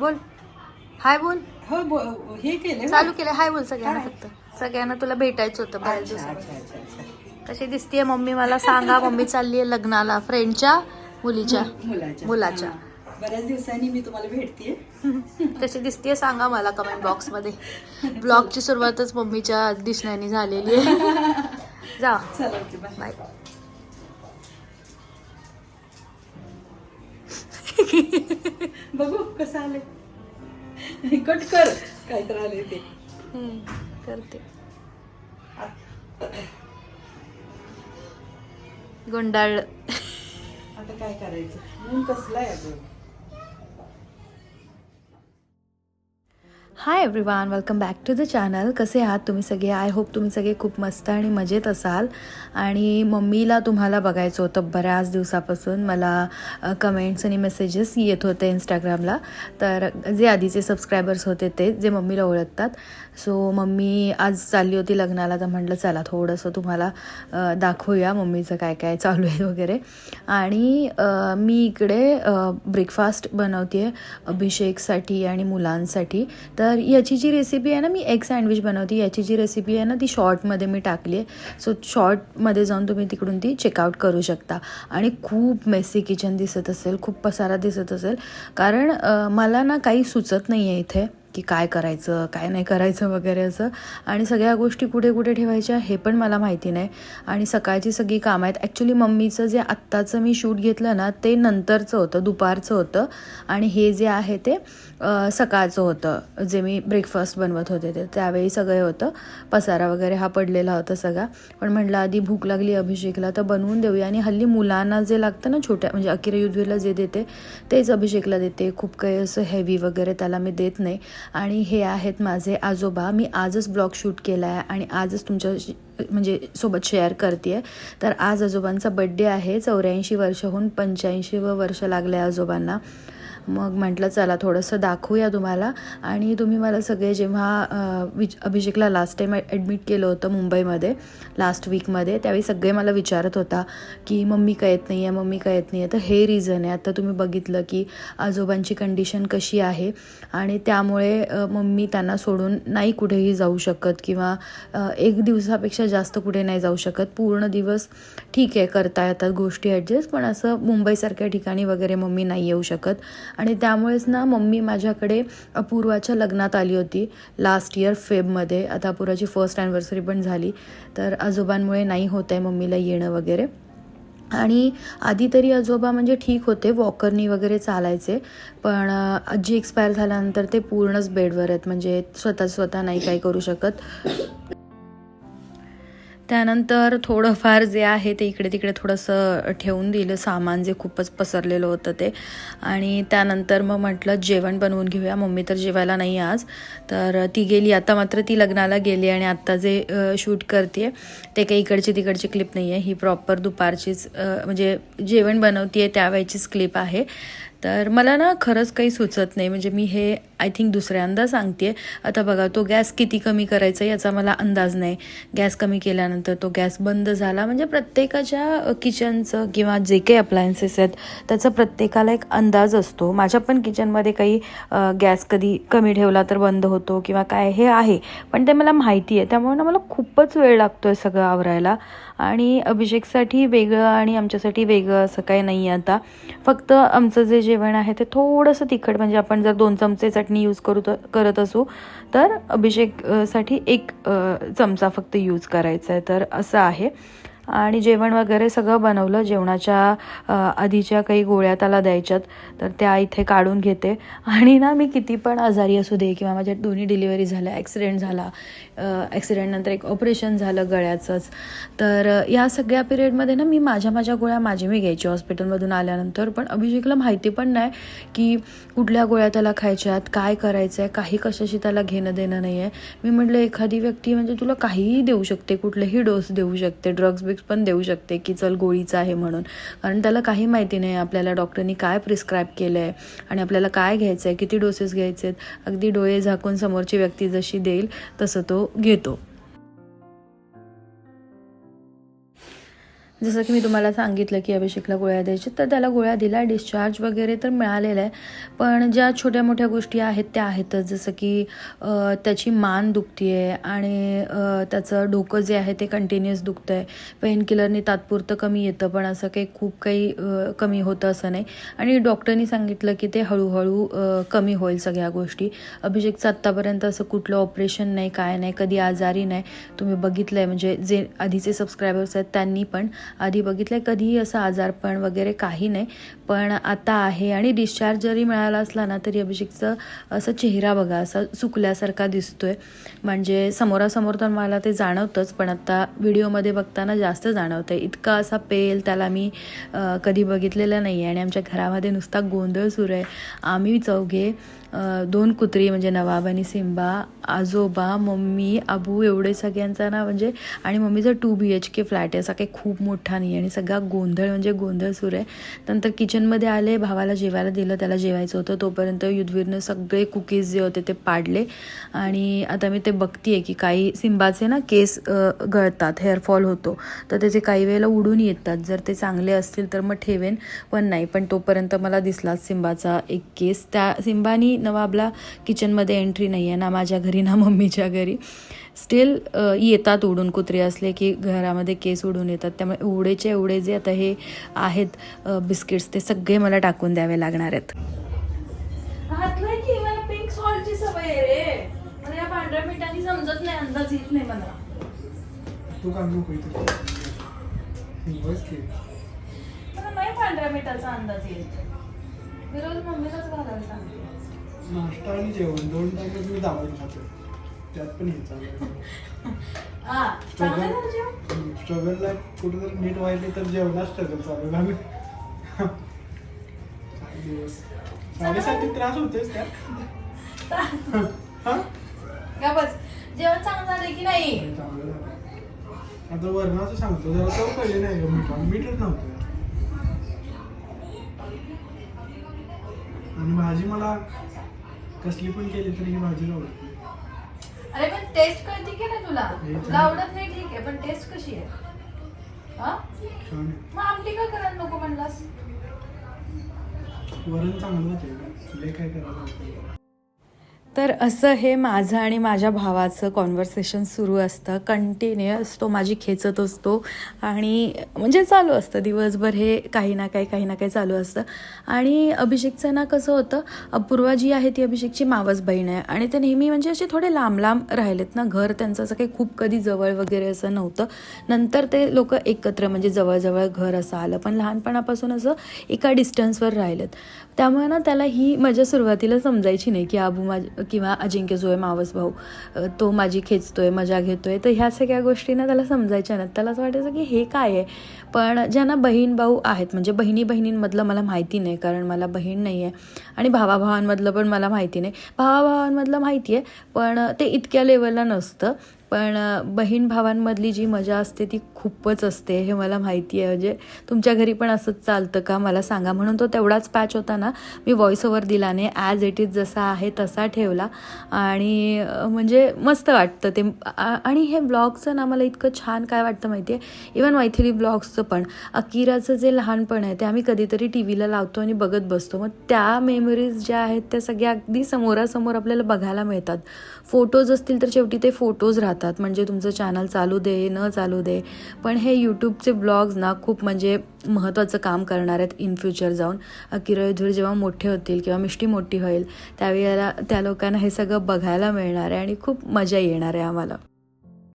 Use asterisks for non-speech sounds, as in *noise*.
बोल. हाय बोल. हो बो- हे केलं चालू केलं हाय बोल सगळ्यांना. फक्त. सगळ्यांना तुला भेटायचं होतं बऱ्याच अच्छा दिवसात अच्छा अच्छा अच्छा. कशी दिसतीये मम्मी? मला सांगा मम्मी चालली आहे लग्नाला. फ्रेंडच्या मुलीच्या? मुलाच्या. मुलाच्या. हा. बऱ्याच दिवसांनी मी तुम्हाला भेटतेय. *laughs* कशी दिसतीये सांगा मला कमेंट बॉक्समध्ये. ब्लॉगची सुरुवातच मम्मीच्या दिसण्याने झालेली आहे *laughs* जा. चला ओके बाय बाय बघू कसं आले कट कर. काय तर आले ते करते. गुंडाळ. आता काय करायचं? ऊन कसला आहे अगं hi everyone welcome back to the channel कसे आहात तुम्ही सगळे? आय होप तुम्ही सगळे खूप मस्त आणि मजेत असाल. आणि मम्मीला तुम्हाला बघायचं होतं बऱ्याच दिवसापासून. मला कमेंट्स आणि मेसेजेस येत होते इंस्टाग्रामला तर जे आधीचे सबस्क्रायबर्स होते ते जे मम्मीला ओळखतात. सो मम्मी आज चालली होती लग्नाला. तर म्हटलं चला थोडंसं तुम्हाला दाखवूया मम्मीचं काय काय चालू आहे वगैरे. आणि मी इकडे ब्रेकफास्ट बनवते आहे अभिषेकसाठी आणि मुलांसाठी. तर तर याची जी रेसिपी आहे ना मी एग सँडविच बनवते. याची जी रेसिपी आहे ना ती शॉर्टमध्ये मी टाकली आहे. सो शॉर्टमध्ये जाऊन तुम्ही तिकडून ती चेकआउट करू शकता. आणि खूप मेसी किचन दिसत असेल खूप पसारा दिसत असेल. कारण मला ना काही सुचत नाही आहे इथे. की काय करायचं काय नाही करायचं वगैरे असं. आणि सगळ्या गोष्टी कुठे कुठे ठेवायच्या हे पण मला माहिती नाही. आणि सकाळची सगळी कामं आहेत. ॲक्च्युली मम्मीचं जे आत्ताचं मी शूट घेतलं ना ते नंतरचं होतं दुपारचं होतं. आणि हे जे आहे ते सकाळचं होतं. जे मी ब्रेकफास्ट बनवत होते ते त्यावेळी सगळं होतं. पसारा वगैरे हा पडलेला होता सगळा. पण म्हटलं आधी भूक लागली अभिषेकला तर बनवून देऊया. आणि हल्ली मुलांना जे लागतं ना छोट्या म्हणजे अकिरा युद्धवीला जे देते तेच अभिषेकला देते. खूप काही असं हेवी वगैरे त्याला मी देत नाही. आणि हे आहेत माझे आजोबा. मी आजच ब्लॉग शूट केला आहे आणि आजच तुमच्या म्हणजे सोबत शेअर करते तर आज आजोबांचा बड्डे आहे. चौऱ्याऐंशी वर्षहून व वर्ष लागलं आहे आजोबांना. मग म्हटलं चला थोडंसं दाखवूया तुम्हाला. आणि तुम्ही मला सगळे जेव्हा विच अभिषेकला लास्ट टाईम ॲडमिट केलं होतं मुंबईमध्ये लास्ट वीकमध्ये त्यावेळी सगळे मला विचारत होता की मम्मी काय येत नाही आहे मम्मी काय येत नाही आहे तर हे रिझन आहे. आता तुम्ही बघितलं की आजोबांची कंडिशन कशी आहे आणि त्यामुळे मम्मी त्यांना सोडून नाही कुठेही जाऊ शकत किंवा एक दिवसापेक्षा जास्त कुठे नाही जाऊ शकत. पूर्ण दिवस ठीक आहे करता येतात गोष्टी ॲडजस्ट पण असं मुंबईसारख्या ठिकाणी वगैरे मम्मी नाही येऊ शकत. आणि त्यामुळेच ना मम्मी माझ्याकडे अपूर्वाच्या लग्नात आली होती लास्ट इयर फेबमध्ये. आता अपूर्वाची फर्स्ट ॲनिव्हर्सरी पण झाली. तर आजोबांमुळे नाही होत आहे मम्मीला येणं वगैरे. आणि आधी तरी आजोबा म्हणजे ठीक होते वॉकरनी वगैरे चालायचे. पण आजी एक्सपायर झाल्यानंतर ते पूर्णच बेडवर आहेत. म्हणजे स्वतः स्वतः नाही काही करू शकत. त्यानंतर थोडंफार जे आहे ते इकडे तिकडे थोडंसं ठेवून दिलं. सामान जे खूपच पसरलेलं होतं ते. आणि त्यानंतर मग म्हटलं जेवण बनवून घेऊया. मम्मी तर जेवायला नाही आज. तर ती गेली. आता मात्र ती लग्नाला गेली आणि आत्ता जे शूट करते ते काही इकडची तिकडची क्लिप नाही आहे ही प्रॉपर दुपारचीच म्हणजे जेवण बनवते आहे त्यावेळेचीच क्लिप आहे. तर मला ना खरंच काही सुचत नाही. म्हणजे मी हे आय थिंक दुसऱ्यांदा सांगते आता बघा तो गॅस किती कमी करायचा याचा मला अंदाज नाही. गॅस कमी केल्यानंतर तो गॅस बंद झाला. म्हणजे प्रत्येकाच्या किचनचं किंवा जे काही अप्लायन्सेस आहेत त्याचा प्रत्येकाला एक अंदाज असतो. माझ्या पण किचनमध्ये काही गॅस कधी कमी ठेवला तर बंद होतो किंवा काय हे आहे. पण ते मला माहिती आहे. त्यामुळे ना मला खूपच वेळ लागतो आहे सगळं आवरायला. आणि अभिषेकसाठी वेगळं आणि आमच्यासाठी वेगळं असं काही नाही आहे आता. फक्त आमचं जे जे जेवण आहे ते थोडंसं तिखट म्हणजे आपण जर दोन चमचे चटणी यूज करू तर करत असू तर अभिषेकसाठी एक चमचा फक्त यूज करायचा आहे. तर असं आहे. आणि जेवण वगैरे सगळं बनवलं जेवणाच्या आधीच्या काही गोळ्या त्याला द्यायच्यात. तर त्या इथे काढून घेते. आणि ना मी किती पण आजारी असू दे किंवा माझ्या दोन्ही डिलिव्हरी झाल्या ॲक्सिडेंट झाला ॲक्सिडेंटनंतर एक ऑपरेशन झालं गळ्याचंच. तर या सगळ्या पिरियडमध्ये ना मी माझ्या माझ्या गोळ्या माझी मी घ्यायची हॉस्पिटलमधून आल्यानंतर. पण अभिषेकला माहिती पण नाही की कुठल्या गोळ्या त्याला खायच्यात काय करायचं आहे काही कशाशी त्याला घेणं देणं नाही आहे मी म्हटलं एखादी व्यक्ती म्हणजे तुला काहीही देऊ शकते कुठलेही डोस देऊ शकते ड्रग्स बिग्स पण देऊ शकते की चल गोळीचं आहे म्हणून. कारण त्याला काही माहिती नाही आपल्याला डॉक्टरनी काय प्रिस्क्राईब केलं आहे आणि आपल्याला काय घ्यायचं आहे किती डोसेस घ्यायचे आहेत अगदी डोळे झाकून समोरची व्यक्ती जशी देईल तसं तो घेतो. जसं की मी तुम्हाला सांगितलं की अभिषेकला गोळ्या द्यायच्या तर त्याला गोळ्या दिल्या डिस्चार्ज वगैरे तर मिळालेलं आहे. पण ज्या छोट्या मोठ्या गोष्टी आहेत त्या आहेतच. जसं की त्याची मान दुखती आहे आणि त्याचं डोकं जे आहे ते कंटिन्युअस दुखतं आहे पेनकिलरने तात्पुरतं कमी येतं पण असं काही खूप काही कमी होतं असं नाही. आणि डॉक्टरनी सांगितलं की ते हळूहळू कमी होईल सगळ्या गोष्टी. अभिषेकचं आत्तापर्यंत असं कुठलं ऑपरेशन नाही काय नाही कधी आजारी नाही. तुम्ही बघितलं आहे म्हणजे जे आधीचे सबस्क्रायबर्स आहेत त्यांनी पण आधी बघितलं आहे कधीही असं आजारपण वगैरे काही नाही. पण आता आहे आणि डिस्चार्ज जरी मिळाला असला ना तरी अभिषेकचं असं चेहरा बघा असा सुकल्यासारखा दिसतोय. म्हणजे समोरासमोर तर मला ते जाणवतंच पण आता व्हिडिओमध्ये बघताना जास्त जाणवतं आहे इतका असा पेल त्याला मी कधी बघितलेलं नाही आहे आणि आमच्या घरामध्ये नुसता गोंधळ सुरू आहे. आम्ही चौघे दोन कुत्री म्हणजे नवाब आणि सिम्बा आजोबा मम्मी आबू एवढे सगळ्यांचा ना म्हणजे आणि मम्मीचा two B H K flat आहे असा काही खूप मोठा नाही आहे आणि सगळा गोंधळ म्हणजे गोंधळ सुरू आहे. नंतर किचनमध्ये आले भावाला जेवायला दिलं त्याला जेवायचं होतं. तोपर्यंत युद्धवीरनं सगळे कुकीज जे होते ते पाडले. आणि आता मी ते बघतीये की काही सिम्बाचे ना केस गळतात हेअरफॉल होतो. तर त्याचे काही वेळेला उडून येतात. जर ते चांगले असतील तर मग ठेवेन पण नाही. पण तोपर्यंत मला दिसलाच सिम्बाचा एक केस. त्या सिम्बानी नवाबला किचनमध्ये एंट्री नाही आहे ना माझ्या घरी ना मम्मीच्या घरी. स्टील येतात उडून कुत्रे असले की घरामध्ये केस उडून येतात. त्यामुळे एवढेचे एवढे जे आता हे आहेत बिस्किट्स ते सगळे मला टाकून द्यावे लागणार आहेत. मला पिंक सॉल्टची सवय आहे रे. मला या पांढऱ्या मिठाने समजत नाही अंदाज येत नाही मला. तू मला नाही पांढऱ्या मिठाचा अंदाज येत. मी रोज मम्मीलाच घालायला सांगते. नाश्ता आणि जेवण दोन टाइम मी दाबून खातो. त्यात पण हे चालू? स्ट्रगलला कुठं तर नीट व्हायचे तर जेवणात स्ट्रगल चालू आम्ही *laughs* काय दिवस. साडेसाती त्रास होतेच त्या जेवण चांगलं झालं की नाही? चांगलं झालं. आता वरणाचं सांगतो जरा चव कळली नाही का मीठ मीठच नव्हतं. आणि भाजी मला कसली पण केली तरी ही भाजी आवडते. अरे पण टेस्ट कळते की नाही तुला? तुला आवडत नाही ठीक आहे पण टेस्ट कशी आहे? हा? छान आहे. मग आमटी का करायला नको म्हणलास? वरण चांगलं होते लय काय करायला लागतं. तर असं हे माझं आणि माझ्या भावाचं कॉन्व्हर्सेशन सुरू असतं. कंटिन्युअस तो माझी खेचत असतो. आणि म्हणजे चालू असतं. दिवसभर हे काही ना काही काही ना काही चालू असतं. आणि अभिषेकचं ना कसं होतं अपूर्वा जी आहे ती अभिषेकची मावस बहीण आहे. आणि ते नेहमी म्हणजे असे थोडे लांब लांब राहिलेत ना. घर त्यांचं असं काही खूप कधी जवळ वगैरे असं नव्हतं. नंतर ते लोक एकत्र म्हणजे जवळजवळ घर असं आलं. पण लहानपणापासून असं एका डिस्टन्सवर राहिलेत. त्यामुळे ना त्याला ही मजा सुरुवातीला समजायची नाही की आबू माझ किंवा अजिंक्य जो आहे मावस भाऊ तो माझी खेचतोय मजा घेतोय तर ह्या सगळ्या गोष्टी ना त्याला समजायच्या नाहीत. त्याला असं वाटायचं की हे काय आहे? पण ज्यांना बहीण भाऊ आहेत म्हणजे बहिणी बहिणींमधलं मला माहिती नाही कारण मला बहीण नाही आहे आणि भावाभावांमधलं पण मला माहिती नाही. भावाभावांमधलं माहिती आहे पण ते इतक्या लेवलला नसतं. पण बहीण भावांमधली जी मजा असते ती खूपच असते हे मला माहिती आहे. म्हणजे तुमच्या घरी पण असंच चालतं का? मला सांगा. म्हणून तो तेवढाच पॅच होता ना मी व्हॉइस ओव्हर दिला नाही ॲज इट इज जसा आहे तसा ठेवला. आणि म्हणजे मस्त वाटतं ते. आणि हे ब्लॉगचं ना मला इतकं छान काय वाटतं माहिती आहे इवन मैथिली ब्लॉग्सचं पण. अकिराचं जे लहानपण आहे ते आम्ही कधीतरी टी व्हीला लावतो आणि बघत बसतो. मग त्या मेमरीज ज्या आहेत त्या सगळ्या अगदी समोरासमोर आपल्याला बघायला मिळतात. फोटोज असतील तर शेवटी ते फोटोज राहतात. म्हणजे तुमचं चॅनल चालू दे न चालू दे. पण हे यूट्यूबचे ब्लॉग्स ना खूप म्हणजे महत्त्वाचं काम करणार आहेत इन फ्युचर जाऊन. अकिरा युधूर जेव्हा मोठे होतील किंवा मिष्टी मोठी होईल त्यावेळेला त्या लोकांना हे सगळं बघायला मिळणार आहे आणि खूप मजा येणार आहे आम्हाला.